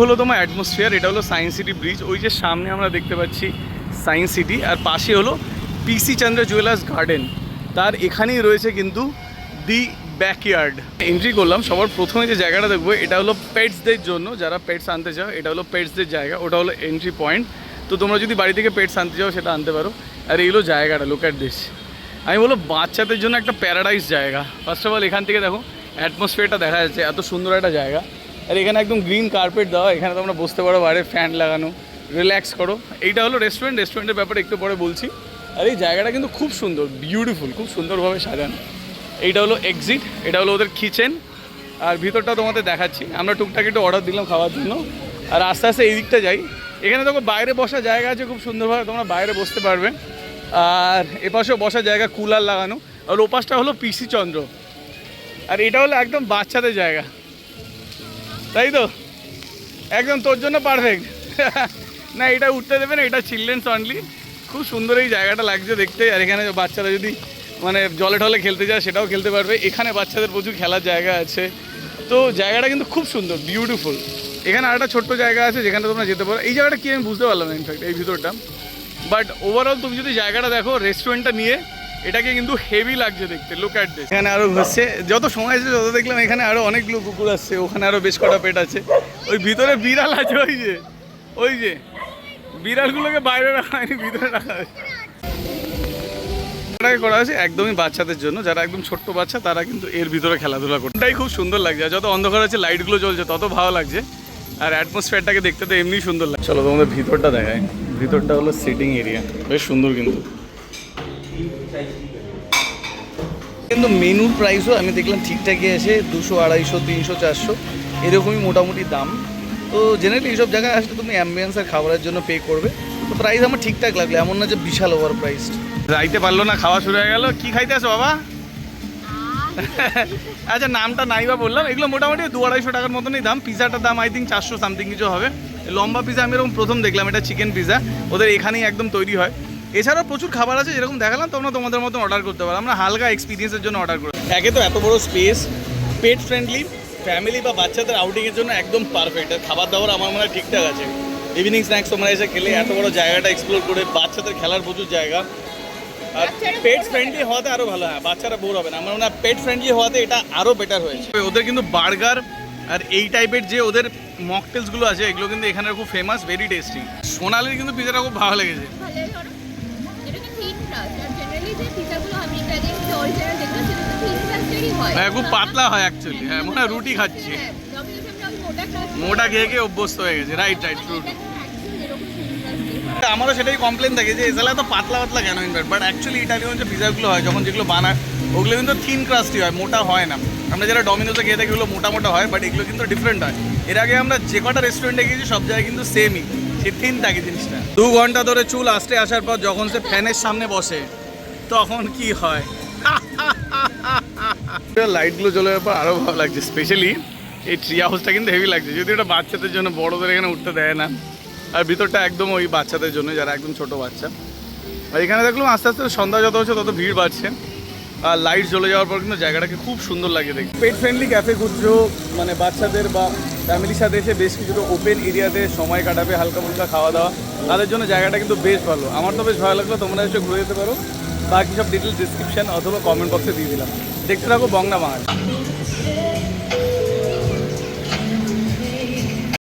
হলো তোমার অ্যাটমসফিয়ার এটা হলো সায়েন্স সিটি ব্রিজ ওই যে সামনে আমরা দেখতে পাচ্ছি সায়েন্স সিটি আর পাশে হলো পিসি চন্দ্র জুয়েলার্স গার্ডেন তার এখানেই রয়েছে কিন্তু দি ব্যাকইয়ার্ড এন্ট্রি করলাম, সবার প্রথমে যে জায়গাটা দেখব, এটা হলো পেটসদের জন্য। যারা পেটস আনতে চাও, এটা হলো পেটসদের জায়গা, ওটা হলো এন্ট্রি পয়েন্ট তো তোমরা যদি বাড়ি থেকে পেটস আনতে চাও, সেটা আনতে পারো। আর এইগুলো জায়গাটা লোক অ্যাট দিস আমি বলব, বাচ্চাদের জন্য একটা প্যারাডাইস জায়গা। ফার্স্ট অফ অল এখান থেকে দেখো অ্যাটমসফিয়ারটা দেখা যাচ্ছে, এত সুন্দর একটা জায়গা। আর এখানে একদম গ্রিন কার্পেট দেওয়া, এখানে তোমরা বসতে পারো, বাইরে ফ্যান লাগানো। রিল্যাক্স করো। এইটা হলো রেস্টুরেন্ট রেস্টুরেন্টের ব্যাপারে একটু পরে বলছি। আর এই জায়গাটা কিন্তু খুব সুন্দর বিউটিফুল খুব সুন্দরভাবে সাজানো। এইটা হলো এক্সিট এটা হলো ওদের কিচেন আর ভিতরটা তোমাদের দেখাচ্ছি। আমরা টুকটাক একটু অর্ডার দিলাম খাওয়ার জন্য। আর আস্তে আস্তে এই দিকটা যাই। এখানে দেখো বাইরে বসার জায়গা আছে খুব সুন্দরভাবে, তোমরা বাইরে বসতে পারবে। আর এপাশেও বসার জায়গা কুলার লাগানো। আর ওপাশটা হলো পিসি চন্দ্র। আর এটা হলো একদম বাচ্চাদের জায়গা। তাই তো? একদম তোর জন্য পারফেক্ট না, এটা উঠতে দেবে না, এটা চিলড্রেন্স অনলি খুব সুন্দর এই জায়গাটা লাগছে দেখতে। আর এখানে বাচ্চারা যদি মানে জলে টলে খেলতে যায়, সেটাও খেলতে পারবে। এখানে বাচ্চাদের প্রচুর খেলার জায়গা আছে। তো জায়গাটা কিন্তু খুব সুন্দর বিউটিফুল এখানে আরেকটা ছোট্ট জায়গা আছে, যেখানে তোমরা যেতে পারো। এই জায়গাটা কি আমি বুঝতে পারলাম না ইনফ্যাক্ট এই ভিতরটা। বাট ওভারঅল তুমি যদি জায়গাটা দেখো রেস্টুরেন্টটা নিয়ে এটাকে কিন্তু হেভি লাগছে দেখতে লুক অ্যাট দিস এখানে আরও ঘুরছে, যত সময় আছে যত দেখলাম এখানে আরও অনেকগুলো কুকুর আসছে, ওখানে আরও বেশ কটা পেট আছে। ওই ভিতরে বিড়াল আছে, ওই যে ওই যে। বিড়ালগুলোকে বাইরে রাখা হয়নি, ভিতরে রাখা হয়েছে করা হয়েছে একদমই বাচ্চাদের জন্য, যারা একদম ছোট্ট বাচ্চা, তারা কিন্তু এর ভিতরে খেলাধুলা করে এটাই খুব সুন্দর লাগছে যত অন্ধকার আছে লাইটগুলো জ্বলছে, তত ভালো লাগছে। আর অ্যাটমসফিয়ারটাকে দেখতে তো এমনি সুন্দর লাগছে। চলো তোমাদের ভিতরটা দেখায় ভিতরটা হলো সিটিং এরিয়া বেশ সুন্দর কিন্তু। কিন্তু মেনুর প্রাইসও আমি দেখলাম ঠিকঠাকই আছে দুশো আড়াইশো তিনশো চারশো। এরকমই মোটামুটি দাম। তো জেনারেলি এইসব জায়গায় আসলে তুমি অ্যাম্বিয়েন্স আর খাবারের জন্য পে করবে। তো প্রাইস আমার ঠিকঠাক লাগল এমন না যে বিশাল ওভার প্রাইস যাইতে পারল না খাওয়া শুরু হয়ে গেল। কি খাইতে আসো বাবা? আচ্ছা নামটা নাই বা বললাম। এগুলো মোটামুটি দু আড়াইশো টাকার মতনই দাম। পিজাটার দাম আই থিঙ্ক চারশো সামথিং কিছু হবে। লম্বা পিজা আমি এরকম প্রথম দেখলাম এটা চিকেন পিজা ওদের এখানেই একদম তৈরি হয়। এছাড়াও প্রচুর খাবার আছে যেরকম দেখালাম তোমরা তোমাদের মতন অর্ডার করতে পারো। আমরা হালকা এক্সপিরিয়েন্সের জন্য অর্ডার করি একে তো এত বড় স্পেস পেট ফ্রেন্ডলি ফ্যামিলি বা বাচ্চাদের আউটিংয়ের জন্য একদম পারফেক্ট আর খাবার দাবার আমার মনে হয় ঠিকঠাক আছে। ইভিনিং স্ন্যাক্স তোমরা এসে খেলে এত বড় জায়গাটা এক্সপ্লোর করে বাচ্চাদের খেলার প্রচুর জায়গা। আর পেট ফ্রেন্ডলি হওয়াতে আরও ভালো হ্যাঁ বাচ্চারা বোর হবে না। আমার মনে হয় পেট ফ্রেন্ডলি হওয়াতে এটা আরও বেটার হয়েছে। ওদের কিন্তু বার্গার আর এই টাইপের যে ওদের মকটেলসগুলো আছে এগুলো কিন্তু এখানে খুব ফেমাস ভেরি টেস্টি সোনালির কিন্তু পিজাটা খুব ভালো লেগেছে। যে পিজাগুলো আমি এটা আগে অরিজিনাল দেখলাম সেটা তো থিন ক্রাস্টেরই হয়। হ্যাঁ খুব পাতলা হয় অ্যাকচুয়ালি হ্যাঁ মনে হয় রুটি খাচ্ছি। হ্যাঁ আমি মোটা খেয়ে খেয়ে অভ্যস্ত হয়ে গেছে। রাইট রাইট ট্রু ক্রাস্ট আমারও সেটাই কমপ্লেন থাকে যে এসালা তো পাতলা পাতলা কেন ইনফ্যাক্ট বাট অ্যাকচুয়ালি ইটালিয়ান যে পিজাগুলো হয় যখন যেগুলো বানায় ওগুলো কিন্তু থিন ক্রাস্টই হয় মোটা হয় না। আমরা যারা ডমিনোসে খেয়ে থাকি ওগুলো মোটা মোটা হয় বাট এগুলো কিন্তু ডিফারেন্ট হয়। এর আগে আমরা যে কটা রেস্টুরেন্টে গিয়েছি সব জায়গায় কিন্তু সেমই সে থিন থাকে জিনিসটা। দু ঘণ্টা ধরে চুল আসতে আসার পর যখন সে ফ্যানের সামনে বসে তখন কি হয়? লাইটগুলো জ্বলে যাওয়ার পর আরও ভালো লাগছে স্পেশালি এই ট্রি হাউসটা কিন্তু হেভি লাগছে। যদি ওটা বাচ্চাদের জন্য বড়দের এখানে উঠতে দেয় না। আর ভিতরটা একদম ওই বাচ্চাদের জন্য যারা একদম ছোট বাচ্চা। আর এখানে দেখলাম আস্তে আস্তে সন্ধ্যা যত হচ্ছে তত ভিড় বাড়ছে। আর লাইট জ্বলে যাওয়ার পর কিন্তু জায়গাটাকে খুব সুন্দর লাগে দেখতে। পেট ফ্রেন্ডলি ক্যাফে খুঁজছো মানে বাচ্চাদের বা ফ্যামিলির সাথে এসে বেশ কিছুটা ওপেন এরিয়াতে সময় কাটাবে হালকা ফুলকা খাওয়া দাওয়া তাদের জন্য জায়গাটা কিন্তু বেশ ভালো। আমার তো বেশ ভালো লাগল তোমরা এসে ঘুরে যেতে পারো। বাকি সব ডিটেলস ডিসক্রিপশন অথবা কমেন্ট বক্সে দিয়ে দিলাম। দেখতে থাকো বংনা বাঙালি